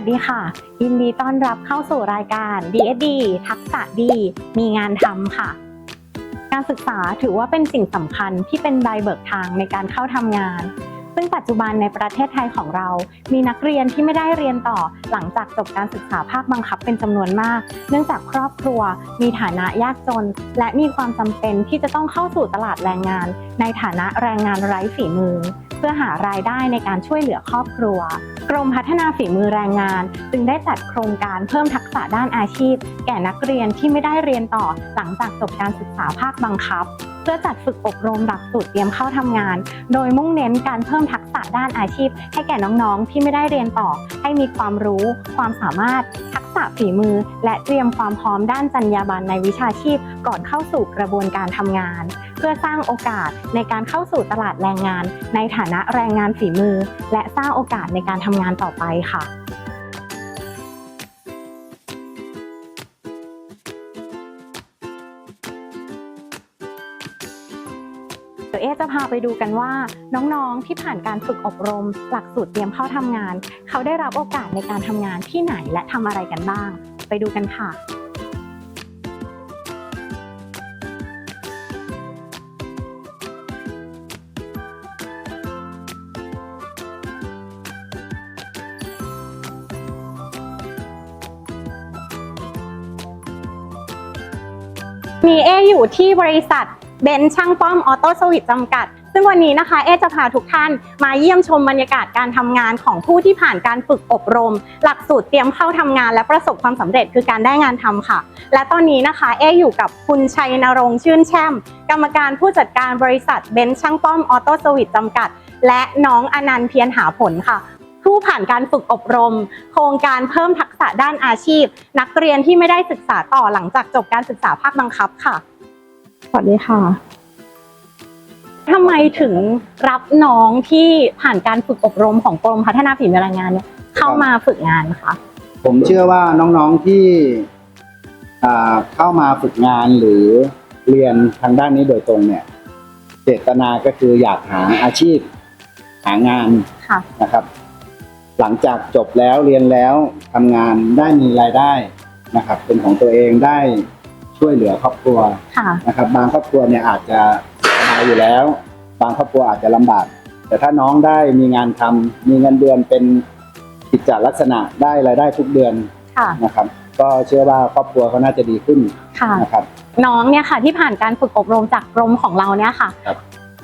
สวัสดีค่ะ ยินดีต้อนรับเข้าสู่รายการ DSD ทักษะดี มีงานทำค่ะ การศึกษาถือว่าเป็นสิ่งสำคัญที่เป็นใบเบิกทางในการเข้าทำงาน ซึ่งปัจจุบันในประเทศไทยของเรา มีนักเรียนที่ไม่ได้เรียนต่อหลังจากจบการศึกษาภาคบังคับเป็นจำนวนมาก เนื่องจากครอบครัว มีฐานะยากจน และมีความจำเป็นที่จะต้องเข้าสู่ตลาดแรงงาน ในฐานะแรงงานไร้ฝีมือ เพื่อหารายได้ในการช่วยเหลือครอบครัวกรมพัฒนาฝีมือแรงงาน จึงได้จัดโครงการเพิ่มทักษะด้านอาชีพ แก่นักเรียนที่ไม่ได้เรียนต่อหลังจากจบการศึกษาภาคบังคับ เพื่อจัดฝึกอบรมหลักสูตรเตรียมเข้าทำงาน โดยมุ่งเน้นการเพิ่มทักษะด้านอาชีพ ให้แก่น้องๆ ที่ไม่ได้เรียนต่อ ให้มีความรู้ ความสามารถ ทักษะฝีมือ และเตรียมความพร้อมด้านจรรยาบรรณในวิชาชีพ ก่อนเข้าสู่กระบวนการทำงาน เพื่อสร้างโอกาสในการเข้าสู่ตลาดแรงงาน ในฐานะแรงงานฝีมือ และสร้างโอกาสในการทำงานต่อไปค่ะ พาไปดูกันว่า น้องๆที่ผ่านการฝึกอบรม หลักสูตรเตรียมเข้าทำงาน เขาได้รับโอกาสในการทำงานที่ไหนและทำอะไรกันบ้าง ไปดูกันค่ะมีเออยู่ที่บริษัท เบนซ์ช่างป้อมออโต้สวิตจำกัด ซึ่งวันนี้นะคะ เอจะพาทุกท่านมาเยี่ยมชมบรรยากาศการทำงานของผู้ที่ผ่านการฝึกอบรม หลักสูตรเตรียมเข้าทำงานและประสบความสำเร็จคือการได้งานทำค่ะ และตอนนี้นะคะเออยู่กับคุณชัยนรงค์ชื่นแช่ม กรรมการผู้จัดการบริษัทเบนซ์ช่างป้อมออโต้สวิตจำกัด และน้องอนันต์เพียรหาผลค่ะผู้ผ่านการฝึกอบรม โครงการเพิ่มทักษะด้านอาชีพ นักเรียนที่ไม่ได้ศึกษาต่อหลังจากจบการศึกษาภาคบังคับค่ะ สวัสดีค่ะทำไมถึงรับน้องที่ผ่านการฝึกอบรมของกรมพัฒนาฝีมือแรงงานเนี่ยเข้ามาฝึกงานคะผมเชื่อว่าน้องๆที่อ่าเข้ามาฝึกงานหรือเรียนทางด้านนี้โดยตรงเนี่ย เจตนาก็คืออยากหาอาชีพ หางานค่ะนะครับ หลังจากจบแล้วเรียนแล้วทำงานได้มีรายได้นะครับ เป็นของตัวเองได้ ช่วยเหลือครอบครัวค่ะ นะครับ บางครอบครัวเนี่ยอาจจะสบายอยู่แล้ว บางครอบครัวอาจจะลำบาก แต่ถ้าน้องได้มีงานทำมีเงินเดือนเป็นกิจจลักษณะได้รายได้ทุกเดือนค่ะ นะครับ ก็เชื่อว่าครอบครัวเขาน่าจะดีขึ้นค่ะ นะครับ น้องเนี่ยค่ะที่ผ่านการฝึกอบรมจากกรมของเราเนี่ยค่ะ ครับ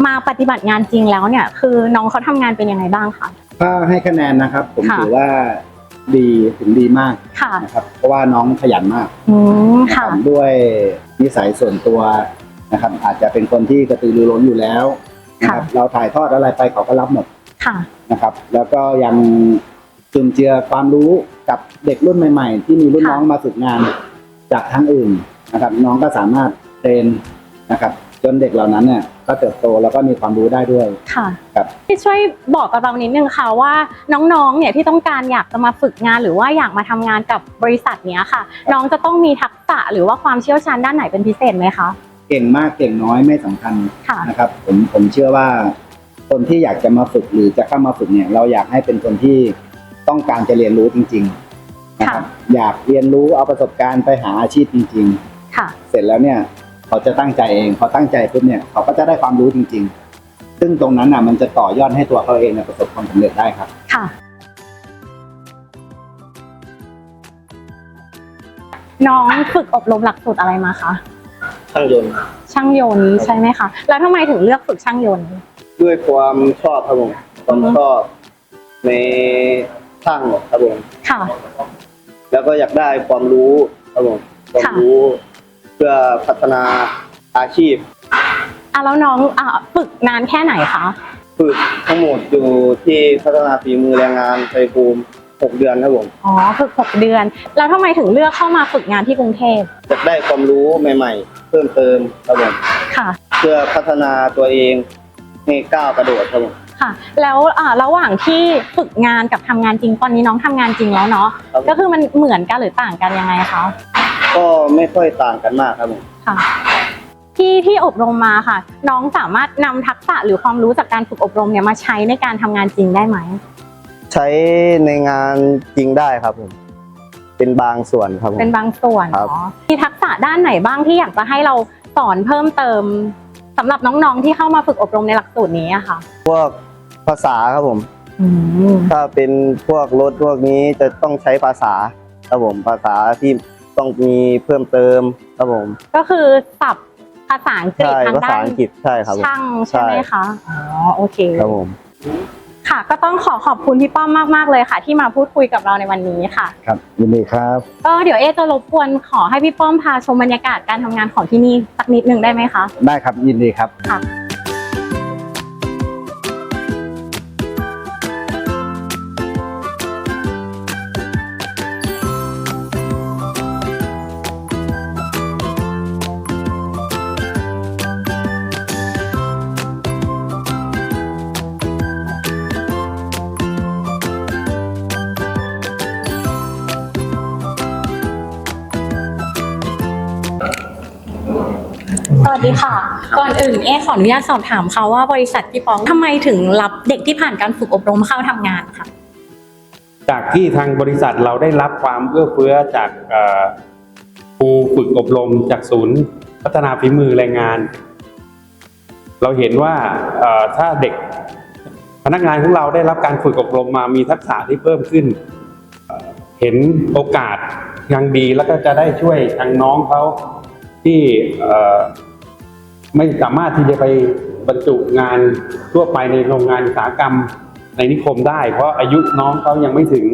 มาปฏิบัติงานจริงแล้วเนี่ย คือน้องเขาทำงานเป็นยังไงบ้างคะ ถ้าให้คะแนนนะครับ ผมค่ะ ถือว่า ดีถึงดีมากค่ะนะครับเพราะว่าน้องขยันมากอืมนะค่ะรับด้วยนิสัยส่วนตัวนะครับ อาจจะเป็นคนที่กระตือรือร้นอยู่แล้วนะครับเราถ่ายทอดอะไรไปเขาก็รับหมดค่ะนะครับ แล้วก็ยังจุนเจือความรู้กับเด็กรุ่นใหม่ ๆ ที่มีรุ่นค่ะน้องมาฝึกงานจากทางอื่นนะครับ น้องก็สามารถเทรนนะครับ จนเด็กเหล่านั้นเนี่ยก็เติบโตแล้วก็มีความรู้ได้ด้วย ค่ะครับที่ช่วยบอกกับเรานิดนึงค่ะว่าน้องๆ เนี่ยที่ต้องการอยากจะมาฝึกงานหรือว่าอยากมาทำงานกับบริษัทเนี้ยค่ะ น้องจะต้องมีทักษะหรือว่าความเชี่ยวชาญด้านไหนเป็นพิเศษไหมคะเก่งมากเก่งน้อยไม่สำคัญค่ะ นะครับ ผมผมเชื่อว่า คนที่อยากจะมาฝึกหรือจะเข้ามาฝึกเนี่ย เราอยากให้เป็นคนที่ต้องการจะเรียนรู้จริงๆนะครับอยากเรียนรู้เอาประสบการณ์ไปหาอาชีพจริง ค่ะ ๆ เสร็จแล้วเนี่ย เขาจะตั้งใจเองพอตั้งใจปุ๊บเนี่ยเขาก็จะได้ความรู้จริง ๆ ซึ่งตรงนั้นน่ะมันจะต่อยอดให้ตัวเขาเองเนี่ยประสบความสำเร็จได้ครับ ค่ะ น้องฝึกอบรมหลักสูตรอะไรมาคะ ช่างยนต์ช่างยนต์ใช่ไหมคะ แล้วทำไมถึงเลือกฝึกช่างยนต์ด้วยความชอบครับผมความอือฮึชอบในช่างครับผมค่ะ แล้วก็อยากได้ความรู้ครับผมความค่ะ รู้ เพื่อพัฒนาอาชีพอะแล้วน้องอะฝึกนานแค่ไหนคะฝึกทั้งหมดอยู่ที่พัฒนาฝีมือแรงงานชัยภูมิหกเดือนครับผมอ๋อฝึกหกเดือน แล้วทำไมถึงเลือกเข้ามาฝึกงานที่กรุงเทพอยากได้ความรู้ใหม่ ๆ เพิ่มเติมครับผมค่ะ เพื่อพัฒนาตัวเองให้ก้าวกระโดดครับผมค่ะ แล้วอ่าระหว่างที่ฝึกงานกับทำงานจริงตอนนี้น้องทำงานจริงแล้วเนาะครับผม ก็คือมันเหมือนกันหรือต่างกันยังไงคะ ก็ไม่ค่อยต่างกันมากครับผมค่ะที่ที่อบรมมาค่ะ น้องสามารถนำทักษะหรือความรู้จากการฝึกอบรมเนี่ยมาใช้ในการทำงานจริงได้ไหมใช้ในงานจริงได้ครับผมเป็นบางส่วนครับผม เป็นบางส่วนครับ เนาะมีทักษะด้านไหนบ้างที่อยากจะให้เราสอนเพิ่มเติมสำหรับน้องๆที่เข้ามาฝึกอบรมในหลักสูตรนี้อะค่ะ พวกภาษาครับผม อืม ถ้าเป็นพวกรถพวกนี้จะต้องใช้ภาษาครับผมภาษาที่ ต้องมีเพิ่มเติมครับผมก็คือศัพท์ภาษาอังกฤษใช่ทางภาด้าษานอังกฤษใช่ครับผม ช่างใช่ไหมใช่ คะอ๋อโอเค ครับผม ค่ะ ก็ต้องขอขอบคุณพี่ป้อมมากๆเลยค่ะ ที่มาพูดคุยกับเราในวันนี้ค่ะ ครับยินดีครับ ก็เดี๋ยวเอจะรบกวนขอให้พี่ป้อมพาชมบรรยากาศการทำงานของที่นี่สักนิดหนึ่งได้ไหมคะ ได้ครับยินดีครับ ค่ะ ดีค่ะ ก่อนอื่นเอขออนุญาตสอบถามค่ะว่าบริษัทพี่ป้องทำไมถึงรับเด็กที่ผ่านการฝึกอบรมเข้าทำงานค่ะ จากที่ทางบริษัทเราได้รับความเอื้อเฟื้อจากเอ่อครูฝึกอบรมจากศูนย์ พัฒนาฝีมือแรงงาน เราเห็นว่าเอ่อถ้าเด็กพนักงานของเราได้รับการฝึกอบรมมามีทักษะที่เพิ่มขึ้นเอ่อเห็นโอกาสยังดีแล้วก็จะได้ช่วยทางน้องเขาที่เอ่อ ไม่สามารถที่จะไปบรรจุงานทั่วไปในโรงงานอุตสาหกรรมในนิคมได้ เพราะอายุน้องเขายังไม่ถึง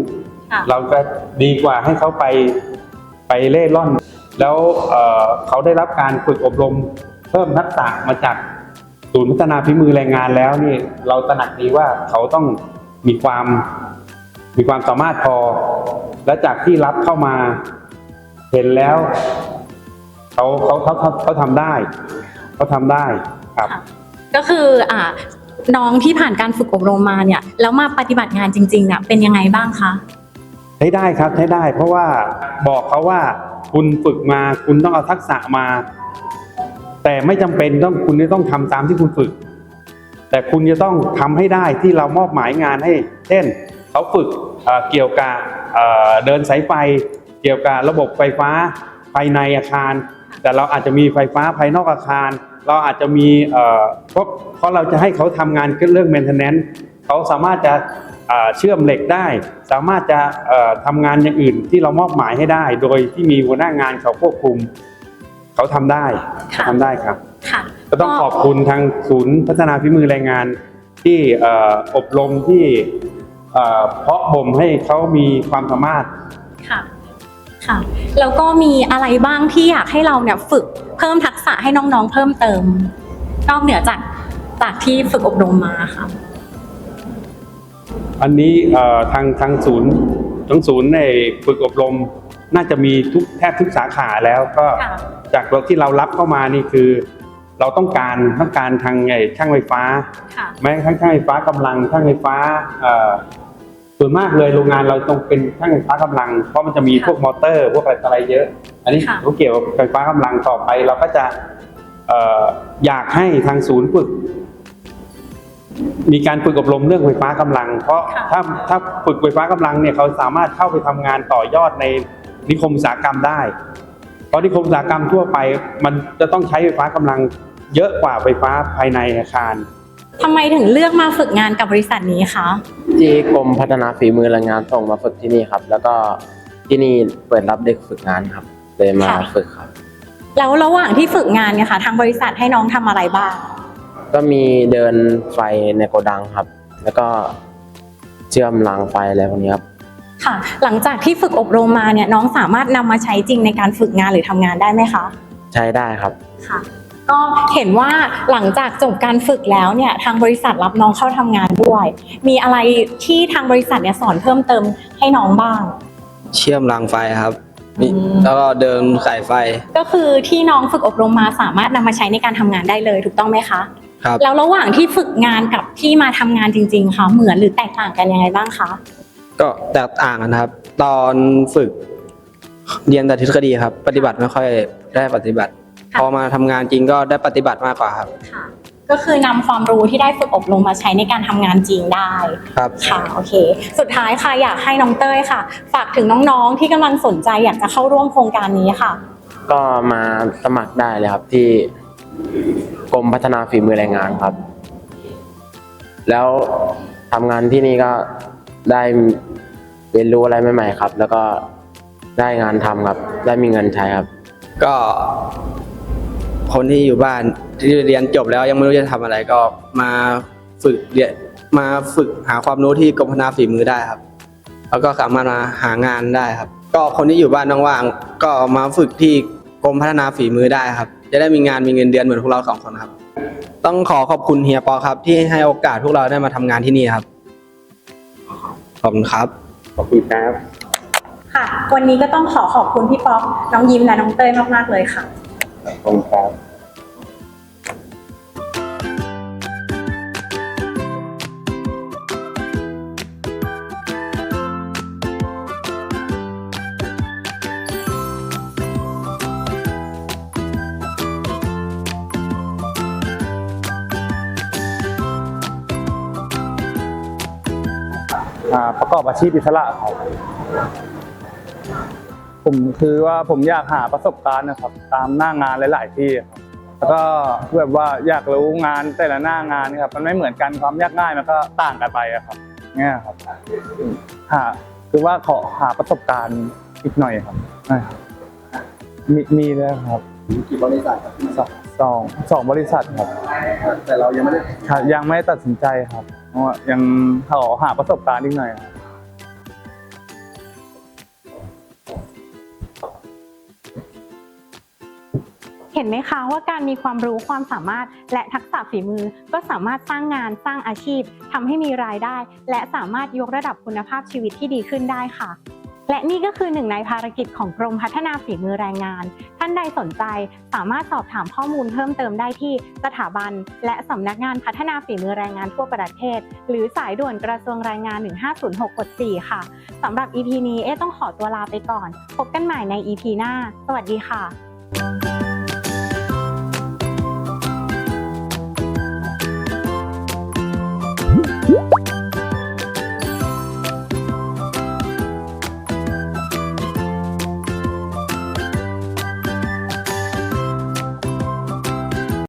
ค่ะเราก็ดีกว่าให้เขาไปไปเล่ร่อน แล้วเอ่อเขาได้รับการฝึกอบรมเพิ่มทักษะมาจากศูนย์พัฒนาฝีมือแรงงานแล้วนี่เราตระหนักดีว่าเขาต้องมีความมีความสามารถพอ และจากที่รับเข้ามาเห็นแล้ว เขาเขาเขาเขาเขาทำได้ เขาทำได้ครับค่ะก็คืออ่าน้องที่ผ่านการฝึกอบรมมาเนี่ยแล้วมาปฏิบัติงานจริงๆเนี่ยเป็นยังไงบ้างคะใช้ได้ครับใช้ได้ เพราะว่าบอกเขาว่าคุณฝึกมาคุณต้องเอาทักษะมา แต่ไม่จำเป็นต้องคุณจะต้องทำตามที่คุณฝึก แต่คุณจะต้องทำให้ได้ที่เรามอบหมายงานให้ เช่นเขาฝึกเอ่อเกี่ยวกับเอ่อเดินสายไฟ เกี่ยวกับระบบไฟฟ้าภายในอาคาร แต่เราอาจจะมีไฟฟ้าภายนอกอาคาร เราอาจจะมีเอ่อเพราะเพราะเราจะให้เขาทำงานเรื่อง maintenance เขาสามารถจะเอ่อเชื่อมเหล็กได้ สามารถจะเอ่อทำงานอย่างอื่นที่เรามอบหมายให้ได้ โดยที่มีหัวหน้างานเขาควบคุม เขาทำได้ค่ะเขาทำได้ครับค่ะก็ต้องขอบคุณทางศูนย์พัฒนาฝีมือแรงงานที่เอ่ออบรมที่เอ่อเพาะบ่มให้เขามีความสามารถ ค่ะค่ะ แล้วก็มีอะไรบ้างที่อยากให้เราเนี่ยฝึกเพิ่มทักษะให้น้องๆ เพิ่มเติม นอกเหนือจากจากที่ฝึกอบรมมาค่ะ อันนี้เอ่อทางทางศูนย์ทางศูนย์ในฝึกอบรมน่าจะมีทุกแทบทุกสาขาแล้วก็ค่ะจากเราที่เรารับเข้ามานี่คือ เราต้องการต้องการทางไอ้ช่างไฟฟ้าค่ะแม้กระทั่งช่างไฟฟ้ากำลังช่างไฟฟ้าเอ่อ ส่วนมากเลยโรงงานเราต้องเป็นช่างไฟฟ้ากำลัง เพราะมันจะมีค่ะพวกมอเตอร์ พวกอะไรต่ออะไรเยอะ อันนี้ค่ะเขาเกี่ยวกับไฟฟ้ากำลังต่อไป เราก็จะเอ่ออยากให้ทางศูนย์ฝึก มีการฝึกอบรมเรื่องไฟฟ้ากำลัง เพราะค่ะถ้าถ้าฝึกไฟฟ้ากำลังเนี่ยเขาสามารถเข้าไปทำงานต่อยอดในนิคมอุตสาหกรรมได้ เพราะนิคมอุตสาหกรรมทั่วไป มันจะต้องใช้ไฟฟ้ากำลังเยอะกว่าไฟฟ้าภายในอาคาร ทำไมถึงเลือกมาฝึกงานกับบริษัทนี้คะ ที่กรมพัฒนาฝีมือแรงงานส่งมาฝึกที่นี่ครับ แล้วก็ที่นี่เปิดรับเด็กฝึกงานครับเลยมาค่ะ ฝึกครับ แล้วระหว่างที่ฝึกงานเนี่ยค่ะ ทางบริษัทให้น้องทำอะไรบ้าง ก็มีเดินไฟในโกดังครับ แล้วก็เชื่อมรางไฟอะไรพวกนี้ครับ ค่ะ หลังจากที่ฝึกอบรมมาเนี่ยน้องสามารถนำมาใช้จริงในการฝึกงานหรือทำงานได้ไหมคะ ใช้ได้ครับ ค่ะ ก็เห็นว่าหลังจากจบการฝึกแล้วเนี่ยทางบริษัทรับน้องเข้าทำงานด้วย มีอะไรที่ทางบริษัทเนี่ยสอนเพิ่มเติมให้น้องบ้าง เชื่อมรางไฟครับมีอืมแล้วก็เดินสายไฟ ก็คือที่น้องฝึกอบรมมาสามารถนำมาใช้ในการทำงานได้เลยถูกต้องไหมคะ ครับ แล้วระหว่างที่ฝึกงานกับที่มาทำงานจริงๆค่ะเหมือนหรือแตกต่างกันยังไงบ้างคะ ก็แตกต่างกันนะครับ ตอนฝึกเรียนแต่ทฤษฎีครับ ปฏิบัติไม่ค่อยได้ปฏิบัติ ค่ะ พอมาทำงานจริงก็ได้ปฏิบัติมากกว่าครับ ค่ะ ก็คือนำความรู้ที่ได้ฝึกอบรมมาใช้ในการทำงานจริงได้ ครับ ค่ะ โอเค สุดท้ายค่ะอยากให้น้องเต้ยค่ะ ฝากถึงน้องๆที่กำลังสนใจอยากจะเข้าร่วมโครงการนี้ค่ะ ก็มาสมัครได้เลยครับที่กรมพัฒนาฝีมือแรงงานครับ แล้วทำงานที่นี่ก็ได้เรียนรู้อะไรใหม่ๆครับ แล้วก็ได้งานทำครับ ได้มีเงินใช้ครับ ก็ คนที่อยู่บ้านที่เรียนจบแล้วยังไม่รู้จะทำอะไรก็มาฝึกเรียนมาฝึกหาความรู้ที่กรมพัฒนาฝีมือได้ครับ แล้วก็สามารถมาหางานได้ครับ ก็คนที่อยู่บ้านว่างๆก็มาฝึกที่กรมพัฒนาฝีมือได้ครับ จะได้มีงานมีเงินเดือนเหมือนพวกเราสองคนครับ ต้องขอขอบคุณเฮียปอครับ ที่ให้โอกาสพวกเราได้มาทำงานที่นี่ครับขอบคุณครับขอบคุณครับค่ะ วันนี้ก็ต้องขอขอบคุณพี่ป๊อกน้องยิ้มและน้องเต้ยมากๆเลยค่ะ ขอบคุณครับอ่าประกอบอาชีพอิสระครับ ผมคือว่าผมอยากหาประสบการณ์นะครับ ตามหน้างานหลาย ๆ ที่ครับแล้วก็แบบว่าอยากรู้งานแต่ละหน้างานครับ มันไม่เหมือนกันความยากง่ายมันก็ต่างกันไปอะครับเนี่ยครับหาคือว่าขอหาประสบการณ์อีกหน่อยครับใช่ครับมีมีแล้วครับกี่บริษัทครับสองสองสองบริษัทครับ แต่เรายังไม่ได้ครับยังไม่ตัดสินใจครับ เพราะว่ายังขอหาประสบการณ์อีกหน่อยครับ ห็นไหมคะว่าการมีความรู้ความสามารถและทักษะฝีมือ ก็สามารถสร้างงานสร้างอาชีพทำให้มีรายได้ และสามารถยกระดับคุณภาพชีวิตที่ดีขึ้นได้ค่ะและนี่ก็คือหนึ่งในภารกิจของกรมพัฒนาฝีมือแรงงาน ท่านใดสนใจสามารถสอบถามข้อมูลเพิ่มเติมได้ที่สถาบัน และสำนักงานพัฒนาฝีมือแรงงานทั่วประเทศ หรือสายด่วนกระทรวงแรงงาน 1506กด4ค่ะสำหรับ EP นี้เอ๊ต้องขอตัวลาไปก่อน พบกันใหม่ใน EP หน้า สวัสดีค่ะ